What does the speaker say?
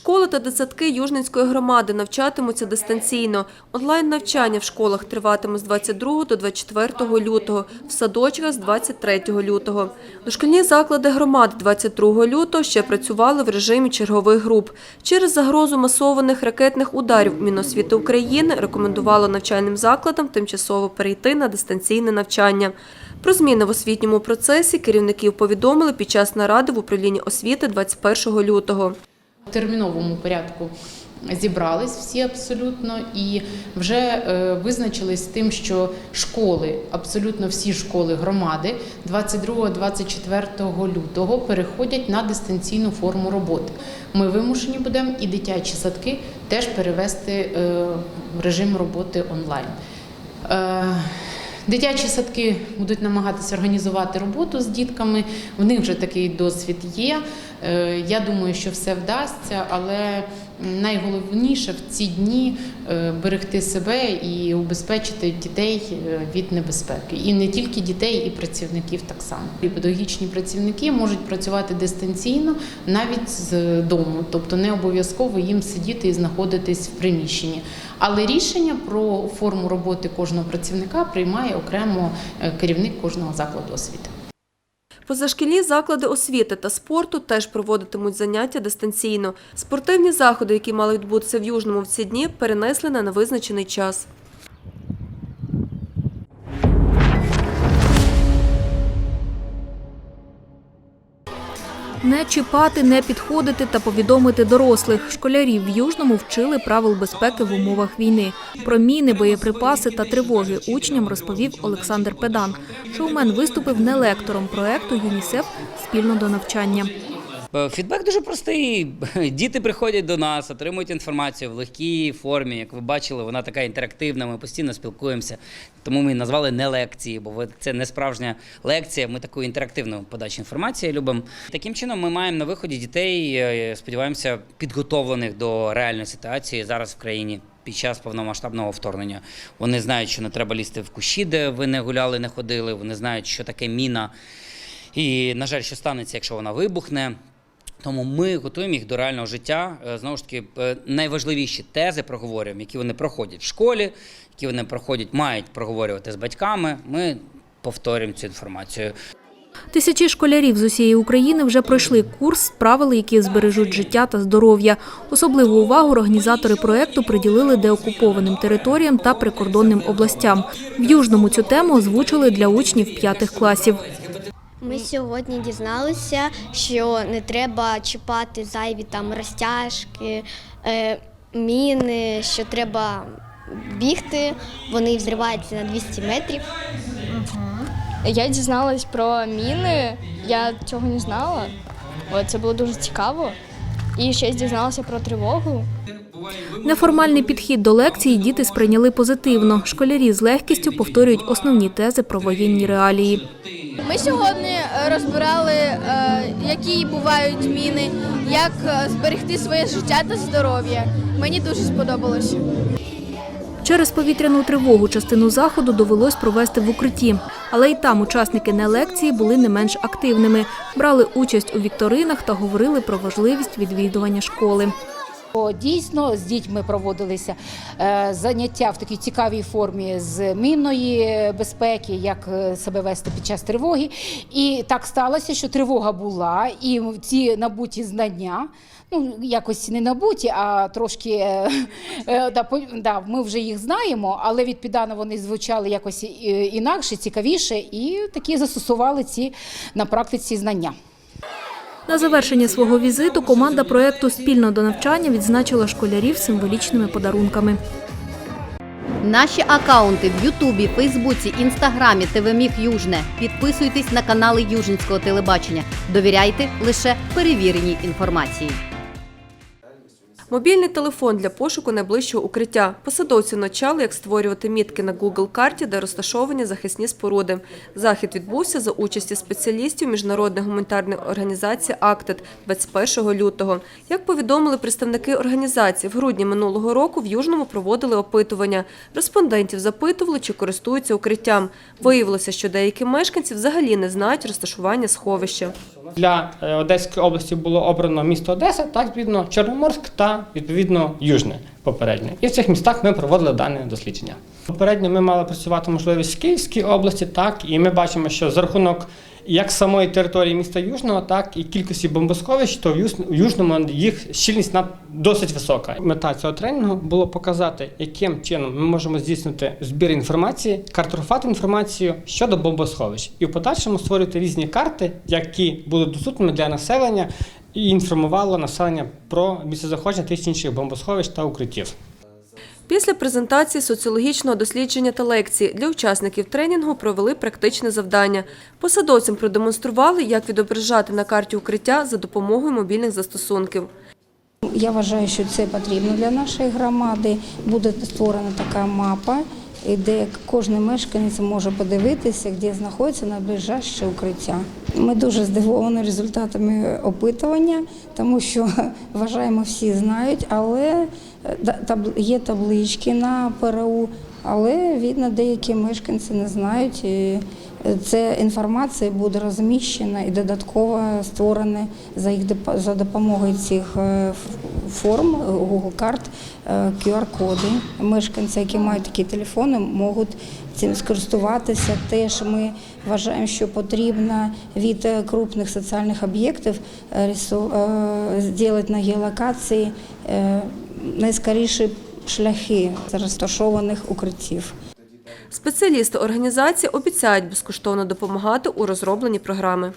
Школи та дитсадки Южненської громади навчатимуться дистанційно. Онлайн-навчання в школах триватиме з 22 до 24 лютого, в садочках з 23 лютого. Дошкільні заклади громади 22 лютого ще працювали в режимі чергових груп. Через загрозу масованих ракетних ударів Міносвіти України рекомендувало навчальним закладам тимчасово перейти на дистанційне навчання. Про зміни в освітньому процесі керівників повідомили під час наради в управлінні освіти 21 лютого. В терміновому порядку зібрались всі абсолютно і вже е, визначились тим, що школи, абсолютно всі школи громади 22-24 лютого переходять на дистанційну форму роботи. Ми вимушені будемо і дитячі садки теж перевести е, в режим роботи онлайн. Дитячі садки будуть намагатися організувати роботу з дітками. В них вже такий досвід є. Е, Я думаю, що все вдасться, але найголовніше в ці дні е, берегти себе і убезпечити дітей е, від небезпеки. І не тільки дітей, і працівників так само. І педагогічні працівники можуть працювати дистанційно навіть з дому, тобто не обов'язково їм сидіти і знаходитись в приміщенні. Але рішення про форму роботи кожного працівника приймає окремо е, керівник кожного закладу освіти. Позашкільні заклади освіти та спорту теж проводитимуть заняття дистанційно. Спортивні заходи, які мали відбутися в Южному в ці дні, перенесли на невизначений час. Не чіпати, не підходити та повідомити дорослих. Школярів в Южному вчили правил безпеки в умовах війни. Про міни, боєприпаси та тривоги учням розповів Олександр Педан. Шоумен виступив не лектором проекту ЮНІСЕФ спільно до навчання. Е, Фідбек дуже простий. Діти приходять до нас, отримують інформацію в легкій формі. Як ви бачили, вона така інтерактивна. Ми постійно спілкуємося. Тому ми назвали не лекції, бо це не справжня лекція. Ми таку інтерактивну подачу інформації любимо. Таким чином, ми маємо на виході дітей, е, сподіваємося, підготовлених до реальної ситуації зараз в країні. Під час повномасштабного вторгнення вони знають, що не треба лізти в кущі, де ви не гуляли, не ходили. Вони знають, що таке міна, і на жаль, що станеться, якщо вона вибухне. Тому ми готуємо їх до реального життя. Е, Знову ж таки, е, найважливіші тези проговорюємо, які вони проходять в школі, які вони проходять, мають проговорювати з батьками. Ми повторюємо цю інформацію. Тисячі школярів з усієї України вже пройшли курс правил, які збережуть життя та здоров'я. Особливу увагу організатори проекту приділили деокупованим територіям та прикордонним областям. В Южному цю тему озвучили для учнів п'ятих класів. Ми сьогодні дізналися, що не треба чіпати зайві там розтяжки, е, міни, що треба бігти, вони взриваються на 200 метрів. Я дізналась про міни, я цього не знала. От, це було дуже цікаво. І ще дізналася про тривогу. Неформальний підхід до лекції діти сприйняли позитивно. Школярі з легкістю повторюють основні тези про воєнні реалії. Ми сьогодні е, розбирали, е, які бувають міни, як е, зберегти своє життя та здоров'я. Мені дуже сподобалося. Через повітряну тривогу частину заходу довелось провести в укритті. Але й там учасники не лекції були не менш активними, брали участь у вікторинах та говорили про важливість відвідування школи. Дійсно, з дітьми проводилися е, заняття в такій цікавій формі з мінної безпеки, як е, себе вести під час тривоги. І так сталося, що тривога була, і ці набуті знання. Ну, якось не набуті, а трошки е, да, да, ми вже їх знаємо, але від піддана вони звучали якось інакше, цікавіше, і такі застосували ці на практиці знання. На завершення свого візиту команда проєкту Спільно до навчання відзначила школярів символічними подарунками. Наші акаунти в Ютубі, Фейсбуці, Інстаграмі, ТВ Южне. Підписуйтесь на канали Южницького телебачення. Довіряйте лише перевіреній інформації. Мобільний телефон для пошуку найближчого укриття. Посадовці навчали, як створювати мітки на Google карті, де розташовані захисні споруди. Захід відбувся за участі спеціалістів міжнародної гуманітарної організації «Актед» 21 лютого. Як повідомили представники організації, в грудні минулого року в Южному проводили опитування. Респондентів запитували, чи користуються укриттям. Виявилося, що деякі мешканці взагалі не знають розташування сховища. Для е, Одеської області було обрано місто Одеса, так відповідно Чорноморськ та відповідно Южне попередньо. І в цих містах ми проводили дане дослідження. Попередньо ми мали працювати можливість в Київській області, так і ми бачимо, що за рахунок як самої території міста Южного, так і кількості бомбосховищ, то в Южному їх щільність досить висока. Мета цього тренінгу було показати, яким чином ми можемо здійснити збір інформації, картографувати інформацію щодо бомбосховищ, і в подальшому створювати різні карти, які будуть доступними для населення, і інформувало населення про місцезаходження тих інших бомбосховищ та укриттів. Після презентації соціологічного дослідження та лекції для учасників тренінгу провели практичне завдання. Посадовцям продемонстрували, як відображати на карті укриття за допомогою мобільних застосунків. Я вважаю, що це потрібно для нашої громади. Буде створена така мапа, і де кожен мешканець може подивитися, де знаходиться найближче укриття. Ми дуже здивовані результатами опитування, тому що вважаємо, всі знають, але е, є таблички на ПРУ, але видно, деякі мешканці не знають. І Ця інформація буде розміщена і додатково створена за їх за допомогою цих е, форм е, Google карт е, QR-коди. Мешканці, які мають такі телефони, можуть цим скористуватися. Теж ми вважаємо, що потрібно від е, крупних соціальних об'єктів е, е, зробити на геолокації е, найскоріші шляхи розташованих укриттів. Спеціалісти організації обіцяють безкоштовно допомагати у розробленні програми.